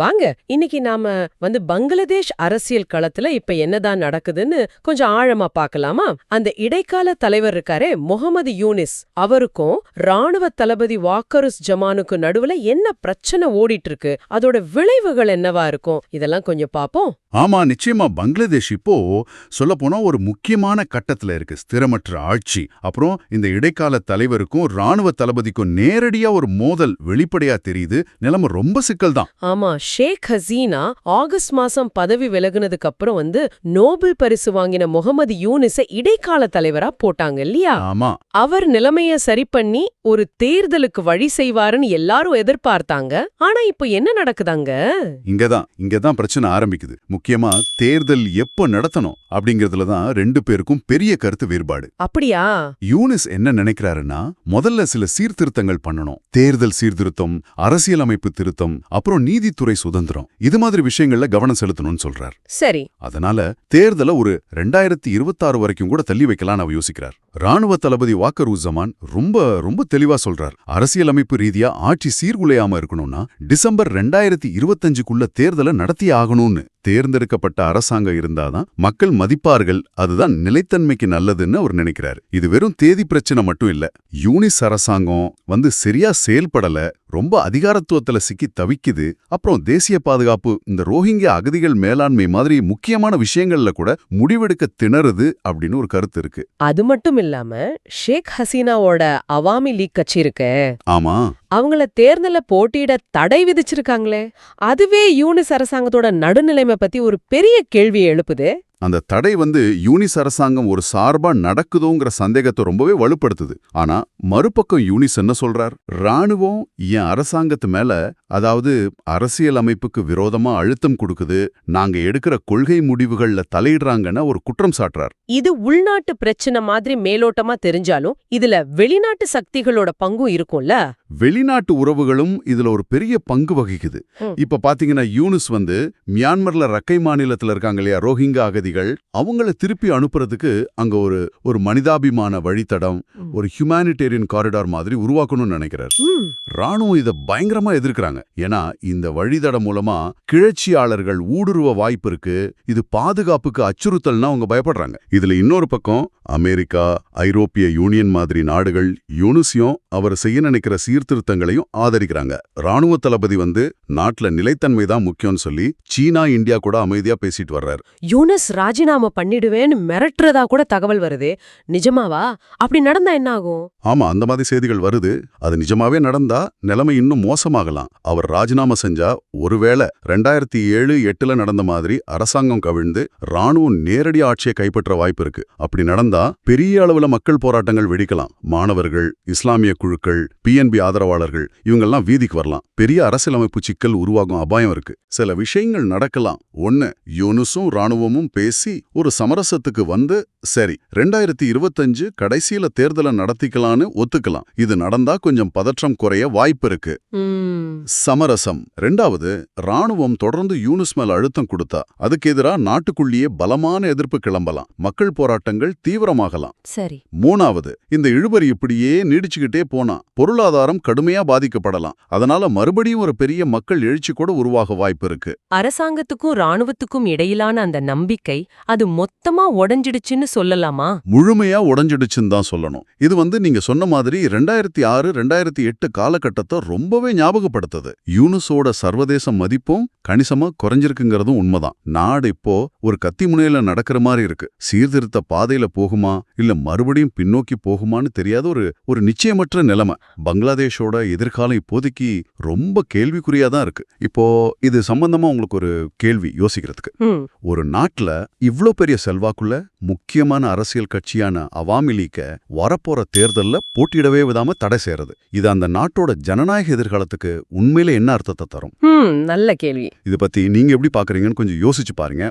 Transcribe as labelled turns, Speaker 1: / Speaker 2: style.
Speaker 1: வாங்க இன்னைக்கு நாம வந்து பங்களாதேஷ் அரசியல் களத்துல இப்ப என்னதான் நடக்குதுன்னு கொஞ்சம் ஆழமா பார்க்கலாமா அந்த இடைக்கால தலைவர் இருக்காரே முகமது யூனிஸ். அவருக்கும் ராணுவ தளபதி வாக்கருஸ் ஜமானுக்கு நடுவுல என்ன பிரச்சனை ஓடிட்டு இருக்கு அதோட விளைவுகள் என்னவா இருக்கும்? இதெல்லாம் கொஞ்சம் பாப்போம்.
Speaker 2: ஆமா நிச்சயமா பங்களாதேஷ் இப்போ சொல்லப்போனா ஒரு முக்கியமான கட்டத்துல இருக்கு ஸ்திரமற்ற ஆட்சி. அப்புறம் இந்த இடைக்கால தலைவருக்கும் ராணுவ தளபதிக்கும் நேரடியா ஒரு மோதல் வெளிப்படையா தெரியுது. நிலைமை ரொம்ப சிக்கல் தான்
Speaker 1: ஆமா ஷேக் ஹசீனா ஆகஸ்ட் மாசம் பதவி விலகுனதுக்கு அப்புறம் வந்து நோபல் பரிசு வாங்கின முகமது யூனிஸை இடைக்கால தலைவரா போட்டாங்க இல்லையா? அவர் நிலைமைய சரி பண்ணி ஒரு தேர்தலுக்கு வழி செய்வாருன்னு எல்லாரும் எதிர்பார்த்தாங்க. ஆனா இப்போ என்ன நடக்குதாங்க?
Speaker 2: இங்கதான் இங்கதான் பிரச்சனை ஆரம்பிக்குது. முக்கியமா தேர்தல் எப்ப நடத்தணும் அப்படிங்கறதுல தான் ரெண்டு பேருக்கும் பெரிய கருத்து வேறுபாடு.
Speaker 1: அப்படியா?
Speaker 2: யூனிஸ் என்ன நினைக்கிறாருன்னா முதல்ல சில சீர்திருத்தங்கள் பண்ணணும். தேர்தல் சீர்திருத்தம் அரசியலமைப்பு திருத்தம் அப்புறம் நீதித்துறை சுதந்திரம். இது மாதிரி விஷயங்கள்ல கவனம் செலுத்தணும்னு சொல்றார்.
Speaker 1: சரி.
Speaker 2: அதனால தேர்தல ஒரு ரெண்டாயிரத்தி இருபத்தாறு வரைக்கும் கூட தள்ளி வைக்கலாம்னு அவர் யோசிக்கிறார். ராணுவ தளபதி வாக்கர் உஸ்ஸமான் ரொம்ப ரொம்ப தெளிவா சொல்றார். அரசியலமைப்பு ரீதியா ஆட்சி சீர்குலையாம இருக்கணும்னா டிசம்பர் ரெண்டாயிரத்தி இருபத்தஞ்சுக்குள்ள தேர்தலை நடத்தி ஆகணும்னு. தேர்ந்தெடுக்கப்பட்ட அரசாங்கம் இருந்தாதான் மக்கள் மதிப்பார்கள் அதுதான் நிலைத்தன்மைக்கு நல்லதுன்னு அவர் நினைக்கிறார். இது வெறும் தேதி பிரச்சனை மட்டும் இல்ல யூனிஸ் அரசாங்கம் வந்து சரியா செயல்படல ரொம்ப அதிகாரத்துவத்துல சிக்கி தவிக்குது அப்புறம் தேசிய பாதுகாப்பு இந்த ரோஹிங்கியா அகதிகள் மேலாண்மை மாதிரி முக்கியமான விஷயங்கள்ல கூட முடிவெடுக்க திணறுது அப்படின்னு ஒரு கருத்து இருக்கு.
Speaker 1: அது மட்டும் இல்லாம ஷேக் ஹசீனாவோட அவாமி லீக் கட்சி இருக்கே.
Speaker 2: ஆமா.
Speaker 1: அவங்கள தேர்தல்ல போட்டியிட தடை விதிச்சிருக்காங்களே. அதுவே யூனிஸ் அரசாங்கத்தோட நடுநிலைமை பத்தி ஒரு பெரிய கேள்வியை எழுப்புது.
Speaker 2: அந்த தடை வந்து யூனிஸ் அரசாங்கம் ஒரு சார்பா நடக்குதோங்கிற சந்தேகத்தை ரொம்பவே வலுப்படுத்துது. ஆனா மறுபக்கம் யூனிஸ் என்ன சொல்றார்? ராணுவம் என் அரசாங்கத்து மேல அதாவது அரசியல் அமைப்புக்கு விரோதமா அழுத்தம் கொடுக்குது நாங்க எடுக்கிற கொள்கை முடிவுகள்ல தலையிடுறாங்கன்னு ஒரு குற்றம் சாட்டுறார்.
Speaker 1: இது உள்நாட்டு பிரச்சனை மாதிரி மேலோட்டமா தெரிஞ்சாலும் இதுல வெளிநாட்டு சக்திகளோட பங்கும் இருக்கும்ல?
Speaker 2: வெளிநாட்டு உறவுகளும் இதுல ஒரு பெரிய பங்கு வகிக்குது. இப்ப பாத்தீங்கன்னா யூனிஸ் வந்து மியான்மர்ல ரக்கை மாநிலத்துல இருக்காங்க இல்லையா ரோஹிங்கா அகதிகள் அவங்கள திருப்பி அனுப்புறதுக்கு அங்க ஒரு ஒரு மனிதாபிமான வழித்தடம். ஒரு ஹியூமானிடேரியன் காரிடார் மாதிரி உருவாக்கணும்னு நினைக்கிறார். ராணுவம் இத பயங்கரமா எதிர்க்கிறாங்க. ஏன்னா இந்த வழித்தடம் மூலமா கிளர்ச்சியாளர்கள் ஊடுருவ வாய்ப்பு இருக்கு இது பாதுகாப்புக்கு அச்சுறுத்தல்னா அவங்க பயப்படுறாங்க. இதுல இன்னொரு பக்கம் அமெரிக்கா ஐரோப்பிய யூனியன் மாதிரி நாடுகள் யூனிஸையும் அவர் செய்ய நினைக்கிற சீர்திருத்தங்களையும் ஆதரிக்கிறாங்க. ராணுவ தளபதி வந்து நாட்டுல நிலைத்தன்மை தான் முக்கியம்னு சொல்லி சீனா இந்தியா கூட அமைதியா பேசிட்டு வர்றாரு.
Speaker 1: யூனஸ் ராஜினாமா பண்ணிடுவேன்னு மிரட்டுறதா கூட தகவல் வருது. நிஜமாவா? அப்படி நடந்தா என்ன ஆகும்
Speaker 2: ஆமா அந்த மாதிரி செய்திகள் வருது. அது நிஜமாவே நடந்தா நிலைமை இன்னும் மோசமாகலாம். அவர் ராஜினாமா செஞ்சா ஒருவேளை ரெண்டாயிரத்தி ஏழு எட்டுல நடந்த மாதிரி அரசாங்கம் கவிழ்ந்து ராணுவம் நேரடி ஆட்சியை கைப்பற்ற வாய்ப்பு இருக்கு. அப்படி நடந்தா பெரிய அளவுல மக்கள் போராட்டங்கள் வெடிக்கலாம். மாணவர்கள் இஸ்லாமிய குழுக்கள் பிஎன்பி ஆதரவாளர்கள். இவங்கெல்லாம் வீதிக்கு வரலாம். பெரிய அரசியலமைப்பு சிக்கல் உருவாகும் அபாயம் இருக்கு. சில விஷயங்கள் நடக்கலாம். ஒண்ணு யூனுஸும் ராணுவமும் பேசி ஒரு சமரசத்துக்கு வந்து சரி ரெண்டாயிரத்தி இருபத்தஞ்சு கடைசியில தேர்தலை நடத்திக்கலான்னு ஒத்துக்கலாம். இது நடந்தா கொஞ்சம் பதற்றம் குறைய வாய்ப்பு இருக்கு. சமரசம். ரெண்டாவது ராணுவம் தொடர்ந்து யூனிஸ் மேல அழுத்தம் கொடுத்தா அதுக்கு எதிரா நாட்டுக்குள்ளேயே பலமான எதிர்ப்பு கிளம்பலாம். மக்கள் போராட்டங்கள் தீவிரமாகலாம்.
Speaker 1: சரி.
Speaker 2: மூணாவது இந்த இழுபறி இப்படியே நீடிச்சுக்கிட்டே போனா பொருளாதாரம் கடுமையா பாதிக்கப்படலாம். அதனால மறுபடியும் ஒரு பெரிய மக்கள் எழுச்சி கூட உருவாக வாய்ப்பு இருக்கு.
Speaker 1: அரசாங்கத்துக்கும் ராணுவத்துக்கும் இடையிலான அந்த நம்பிக்கை அது மொத்தமா உடைஞ்சிடுச்சுன்னு சொல்லலாமா?
Speaker 2: முழுமையா உடைஞ்சிடுச்சுன்னு தான் சொல்லணும். இது வந்து நீங்க சொன்ன மாதிரி ரெண்டாயிரத்தி ஆறு ரெண்டாயிரத்தி எட்டு காலகட்டத்தை ரொம்பவே ஞாபகப்படுத்துது. யூனுஸோட சர்வதேச மதிப்பும் கணிசமா குறைஞ்சிருக்குங்கிறதும் உண்மைதான். நாடு இப்போ ஒரு கத்தி முனையில நடக்கிற மாதிரி இருக்கு. சீர்திருத்த பாதையில போகுமா? இல்ல மறுபடியும் பின்னோக்கி போகுமான்னு தெரியாத ஒரு ஒரு நிச்சயமற்ற நிலைமை. பங்களாதேஷோட எதிர்காலம் இப்போதைக்கு ரொம்ப கேள்விக்குறியா தான் இருக்கு. இப்போ இது சம்பந்தமா உங்களுக்கு ஒரு கேள்வி யோசிக்கிறதுக்கு. ஒரு நாட்டுல இவ்ளோ பெரிய செல்வாக்குள்ள முக்கியமான அரசியல் கட்சியான அவாமி லீக்க வரப்போற தேர்தல்ல போட்டியிடவே விடாம தடை செய்யறது. இது அந்த நாட்டோட ஜனநாயக எதிர்காலத்துக்கு உண்மையிலே என்ன அர்த்தத்தை தரும்?
Speaker 1: நல்ல கேள்வி.
Speaker 2: இத பத்தி நீங்க எப்படி பாக்குறீங்கன்னு கொஞ்சம் யோசிச்சு பாருங்க.